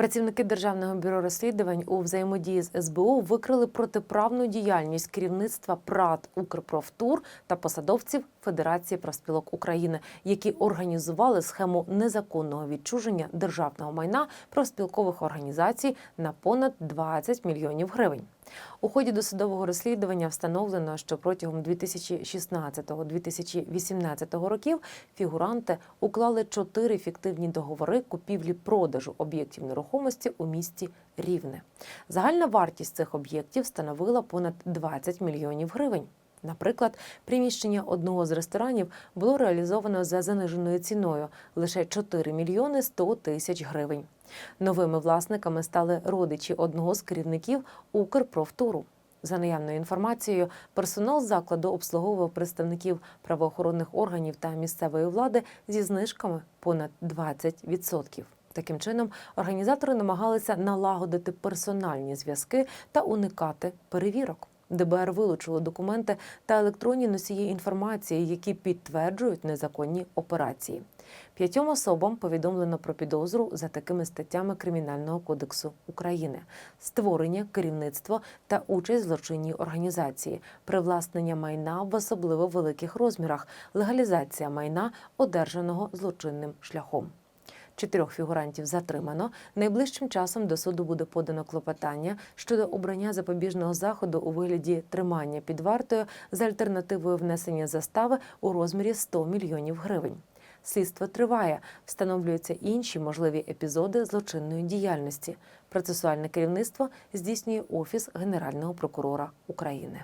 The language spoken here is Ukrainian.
Працівники державного бюро розслідувань у взаємодії з СБУ викрили протиправну діяльність керівництва ПРАТ Укрпрофтур та посадовців Федерації профспілок України, які організували схему незаконного відчуження державного майна профспілкових організацій на понад 20 мільйонів гривень. У ході досудового розслідування встановлено, що протягом 2016-2018 років фігуранти уклали чотири фіктивні договори купівлі-продажу об'єктів нерухомості у місті Рівне. Загальна вартість цих об'єктів становила понад 20 мільйонів гривень. Наприклад, приміщення одного з ресторанів було реалізовано за заниженою ціною лише 4 мільйони 100 тисяч гривень. Новими власниками стали родичі одного з керівників Укрпрофтуру. За наявною інформацією, персонал закладу обслуговував представників правоохоронних органів та місцевої влади зі знижками понад 20%. Таким чином, організатори намагалися налагодити персональні зв'язки та уникати перевірок. ДБР вилучило документи та електронні носії інформації, які підтверджують незаконні операції. П'ятьом особам повідомлено про підозру за такими статтями Кримінального кодексу України: створення, керівництво та участь в злочинній організації, привласнення майна в особливо великих розмірах, легалізація майна, одержаного злочинним шляхом. Чотирьох фігурантів затримано. Найближчим часом до суду буде подано клопотання щодо обрання запобіжного заходу у вигляді тримання під вартою з альтернативою внесення застави у розмірі 100 мільйонів гривень. Слідство триває, встановлюються інші можливі епізоди злочинної діяльності. Процесуальне керівництво здійснює офіс Генерального прокурора України.